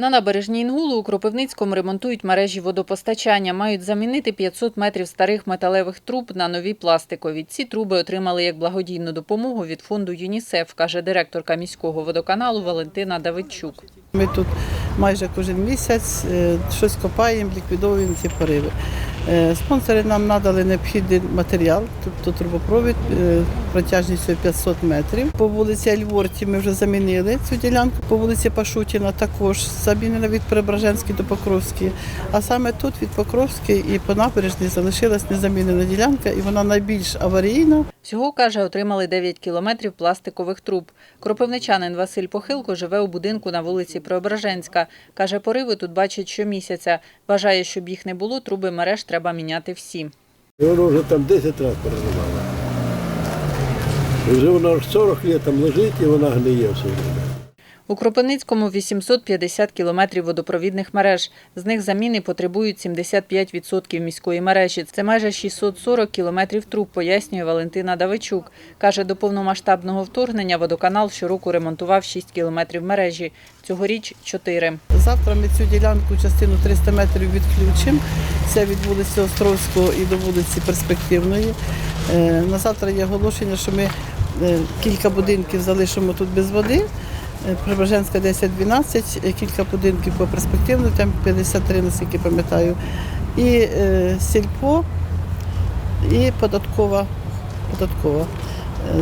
На набережній Інгулу у Кропивницькому ремонтують мережі водопостачання. Мають замінити 500 метрів старих металевих труб на нові пластикові. Ці труби отримали як благодійну допомогу від фонду ЮНІСЕФ, каже директорка міського водоканалу Валентина Давидчук. Ми тут майже кожен місяць е, щось копаємо, ліквідовуємо ці пориви. Е, Спонсори нам надали необхідний матеріал, тобто трубопровід е, протяжністю 500 метрів. По вулиці Альворті ми вже замінили цю ділянку. По вулиці Пашутіна також замінена від Преображенської до Покровської. А саме тут від Покровської і по набережній залишилась незамінена ділянка, і вона найбільш аварійна. Всього, каже, отримали 9 кілометрів пластикових труб. Кропивничанин Василь Похилко живе у будинку на вулиці Преображенська. Каже, пориви тут бачить щомісяця. Вважає, щоб їх не було, труби мереж треба міняти всі. І воно вже там 10 разів переривало. І вже воно 40 років там лежить і вона гниє все. У Кропивницькому 850 кілометрів водопровідних мереж. З них заміни потребують 75% міської мережі. Це майже 640 кілометрів труб, пояснює Валентина Давичук. Каже, до повномасштабного вторгнення водоканал щороку ремонтував 6 кілометрів мережі. Цьогоріч – 4. Завтра ми цю ділянку, частину 300 метрів відключимо. Це від вулиці Островського і до вулиці Перспективної. Е, На завтра є оголошення, що ми е, кілька будинків залишимо тут без води. Е, Преображенська 10-12, е, кілька будинків по перспективної, там 53, наскільки пам'ятаю. І е, сільпо, і податкова. податкова.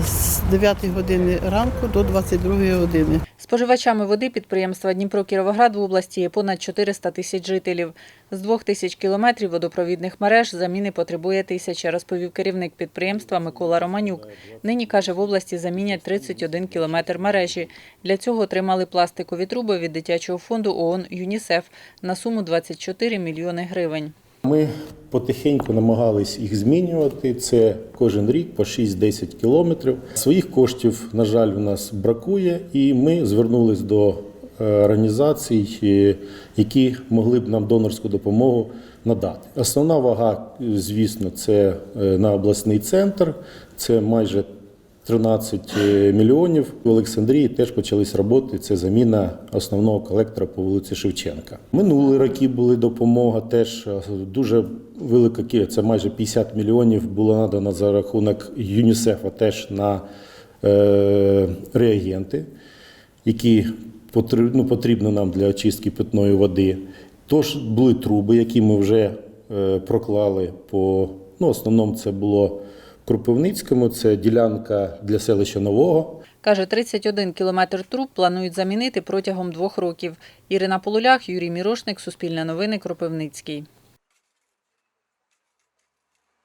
З 9 години ранку до 22 години. Споживачами води підприємства Дніпро-Кіровоград в області є понад 400 тисяч жителів. З двох тисяч кілометрів водопровідних мереж заміни потребує тисяча, розповів керівник підприємства Микола Романюк. Нині, каже, в області замінять 31 кілометр мережі. Для цього отримали пластикові труби від дитячого фонду ООН ЮНІСЕФ на суму 24 мільйони гривень. Ми потихеньку намагались їх змінювати. Це кожен рік по 6-10 кілометрів. Своїх коштів, на жаль, у нас бракує, і ми звернулись до е, організацій, е, які могли б нам донорську допомогу надати. Основна вага, звісно, це е, на обласний центр, це майже 13 мільйонів. В Олександрії теж почались роботи. Це заміна основного колектора по вулиці Шевченка. Минулі роки були допомога. Теж е, дуже велика кількість, це майже 50 мільйонів було надано за рахунок ЮНІСЕФа теж на е, реагенти, які ну, потрібні нам для очистки питної води. Тож були труби, які ми вже е, проклали по ну, основному це було Кропивницькому, це ділянка для селища Нового. Каже, 31 кілометр труб планують замінити протягом двох років. Ірина Полулях, Юрій Мірошник, Суспільне новини, Кропивницький.